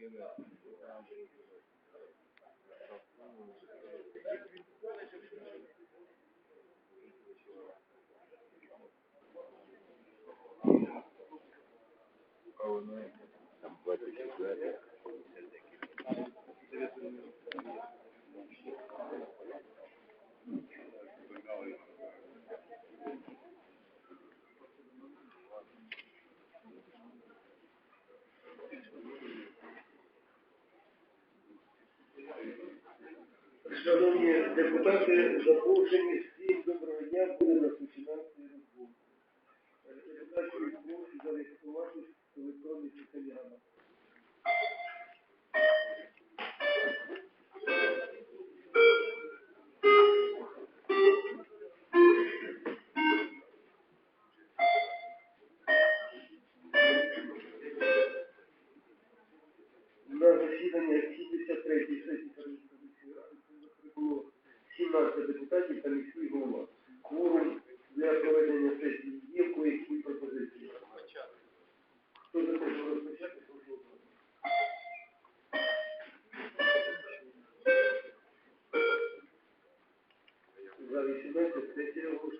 Oh, man. I'm glad that you read that. Шановні депутати, запрошені всім доброго дня, будемо розпочинати роботу. Е, Депутатів прошу зареєструватись в електронних каналах. Депутатів та міський голова. Кворум для проведення сесії є кої пропозиції. Хто за те, що розпочати, прошу. За 18 сесія оголошується.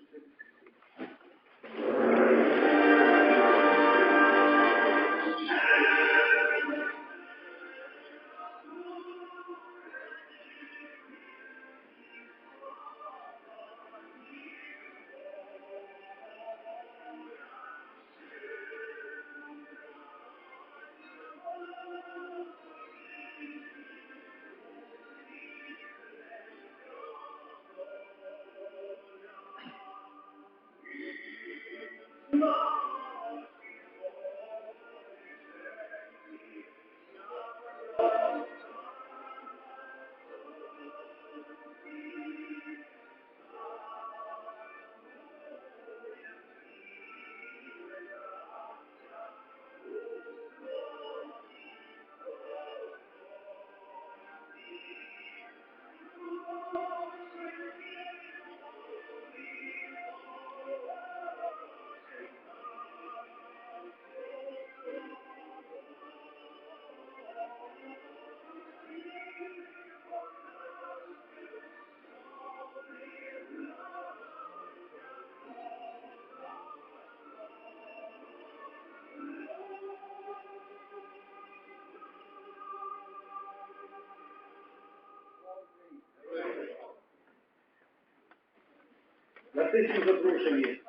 Сесію запрошені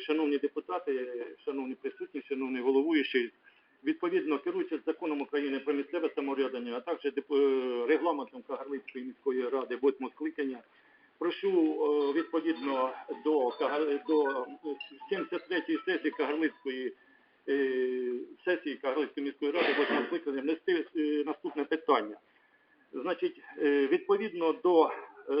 Шановні депутати, шановні присутні, шановний головуючий, відповідно керуючись законом України про місцеве самоврядування, а також е, регламентом Кагарлицької міської ради, восьмого скликання, прошу е, відповідно до, до 73-ї сесії Кагарлицької е, сесії Кагарлицької міської ради, восьмого скликання, внести е, наступне питання. Значить, е, відповідно до, е,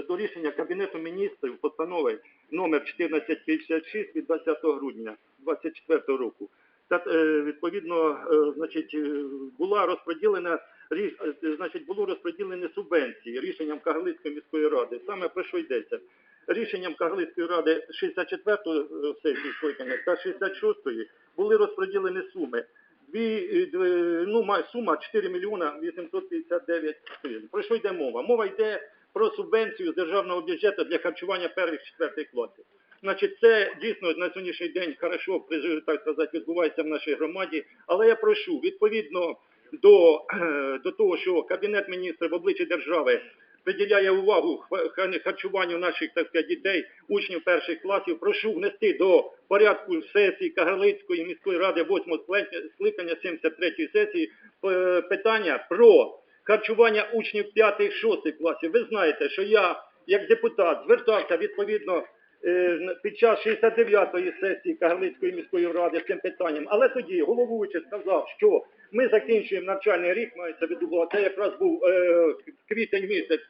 до рішення Кабінету міністрів постанови номер 1456 від 20 грудня 2024 року, та, е, відповідно, е, значить, е, була розподілена е, значить, було розподілені субвенції рішенням Кагарлицької міської ради. Саме про що йдеться? Рішенням Кагарлицької ради 64-ї сесії скликання та 66-ї були розподілені суми е, дві- ну, сума 4 мільйона 859 гривень. Про що йде мова? Мова йде про субвенцію з державного бюджету для харчування перших четвертих класів. Значить, це дійсно на сьогоднішній день хорошо, так сказати, відбувається в нашій громаді. Але я прошу, відповідно до, до того, що Кабінет міністрів в обличчі держави приділяє увагу ха- ха- харчуванню наших так сказати, дітей, учнів перших класів, прошу внести до порядку сесії Кагарлицької міської ради 8 скликання 73-ї сесії е, питання про харчування учнів 5-6 класів. Ви знаєте, що я, як депутат, звертався відповідно е, під час 69-ї сесії Кагарлицької міської ради з цим питанням, але тоді головуючий сказав, що ми закінчуємо навчальний рік, мається в це якраз був е, квітень місяць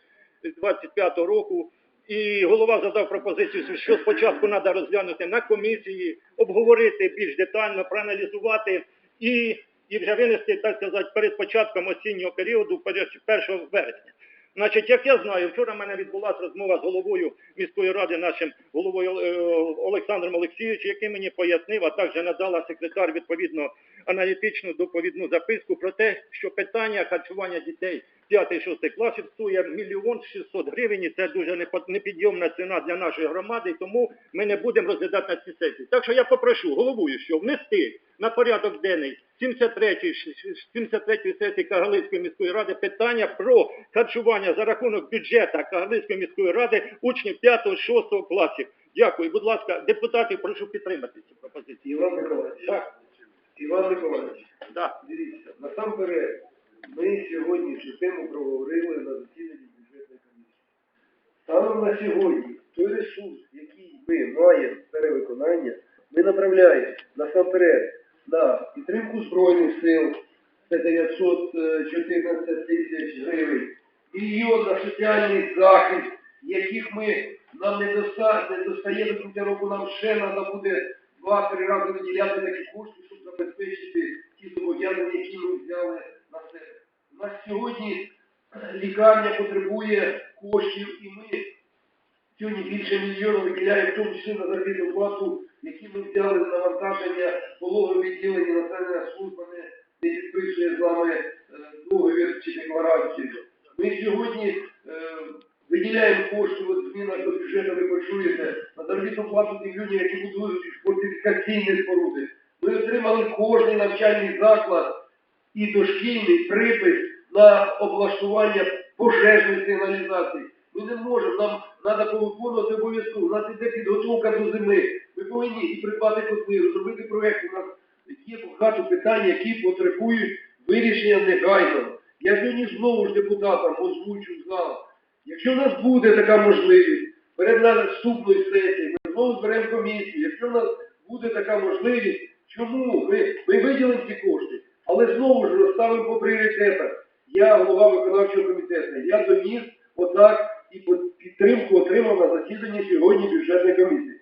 25-го року, і голова задав пропозицію, що спочатку треба розглянути на комісії, обговорити більш детально, проаналізувати і, і вже винести, так сказати, перед початком осіннього періоду, 1 вересня. Значить, як я знаю, вчора в мене відбулася розмова з головою міської ради, нашим головою е, Олександром Олексійовичем, який мені пояснив, а також надала секретар відповідно аналітичну доповідну записку про те, що питання харчування дітей 5-6 класів стоїть мільйон 600 гривень, і це дуже непідйомна ціна для нашої громади, і тому ми не будемо розглядати на цій сесії. Так що я попрошу головуючого внести на порядок денний 73-ї 73-ї сесії Кагалицької міської ради питання про харчування за рахунок бюджету Кагалицької міської ради учнів 5-6 класів. Дякую. Будь ласка, депутатів, прошу підтримати ці пропозиції. Іван Миколаївич. Так, Іван Миколаївич, так. дивіться, насамперед, ми сьогодні цю тему проговорили на засіданні бюджетної комісії. Станом на сьогодні той ресурс, який ми маємо перевиконання, ми направляємо насамперед на підтримку Збройних сил, це 914 тисяч гривень, мільйон на соціальний захист, яких ми нам не, доста, не достає до кінця року, нам ще треба буде два-три рази виділяти такі кошти, щоб забезпечити ті зобов'язання, які ми взяли на себе. У нас сьогодні лікарня потребує коштів, і ми сьогодні більше мільйона виділяємо, в тому числі на заробітну плату, які ми взяли на навантаження пологового відділення населення служба не, підписує з вами е, договір чи декларацію. Ми сьогодні е, виділяємо кошти, от зміна до бюджету ви почуєте, на заробітну плату тим людям, які будують фортифікаційні споруди. Ми отримали кожний навчальний заклад і дошкільний припис на облаштування пожежної сигналізації. Ми не можемо, нам треба повиконувати обов'язково. У нас іде підготовка до зими. Ми повинні і придбати котли, розробити проєкти. У нас є багато питань, які потребують вирішення негайно. Я сьогодні знову ж депутатам озвучу зал. Якщо в нас буде така можливість, перед наступною сесією, ми знову зберемо комісію. Якщо в нас буде така можливість, чому ми, ми виділимо ці кошти, але знову ж розставимо по пріоритетах. Я голова виконавчого комітету, я доніс отак і підтримку отримав на засіданні сьогодні бюджетної комісії.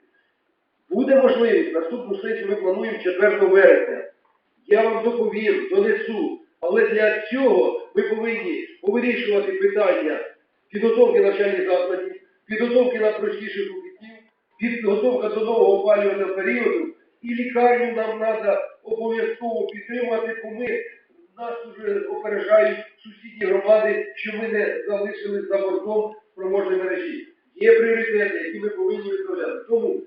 Буде можливість, наступну сесію ми плануємо 4 вересня. Я вам доповім, донесу. Але для цього ми повинні повирішувати питання підготовки навчальних закладів, підготовки на простіших робітів, підготовка до нового опалювального періоду і лікарню нам треба обов'язково підтримувати, бо ми нас вже опережають сусідні громади, що ми не залишились за бортом спроможної мережі. Є пріоритети, які ми повинні виправляти. Тому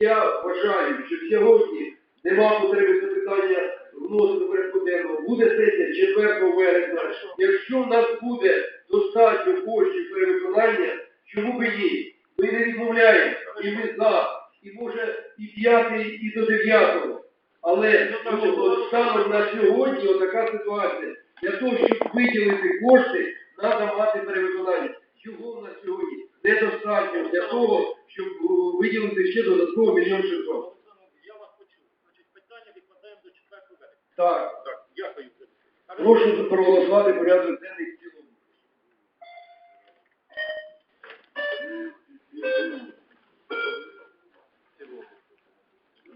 я вважаю, що сьогодні нема потреби це питання вносити порядку денного. Буде сесія 4 вересня. Якщо в нас буде достатньо коштів перевиконання, чому б ні? Ми не відмовляємо, і ми за. І може і п'ятий, і до дев'ятого. Але ну, от саме на сьогодні отака ситуація. Для того, щоб виділити кошти, треба мати перевиконання. Його на сьогодні недостатньо для того, щоб е, виділити ще додатково мільйон 600. Я вас почув. Значить, питання відкладаємо до 4 вересня. Так, Так, дякую. прошу проголосувати порядок денний в цілому.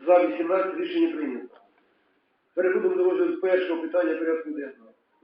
За 18 рішення прийнято. Переходимо до розгляду першого питання порядку денного.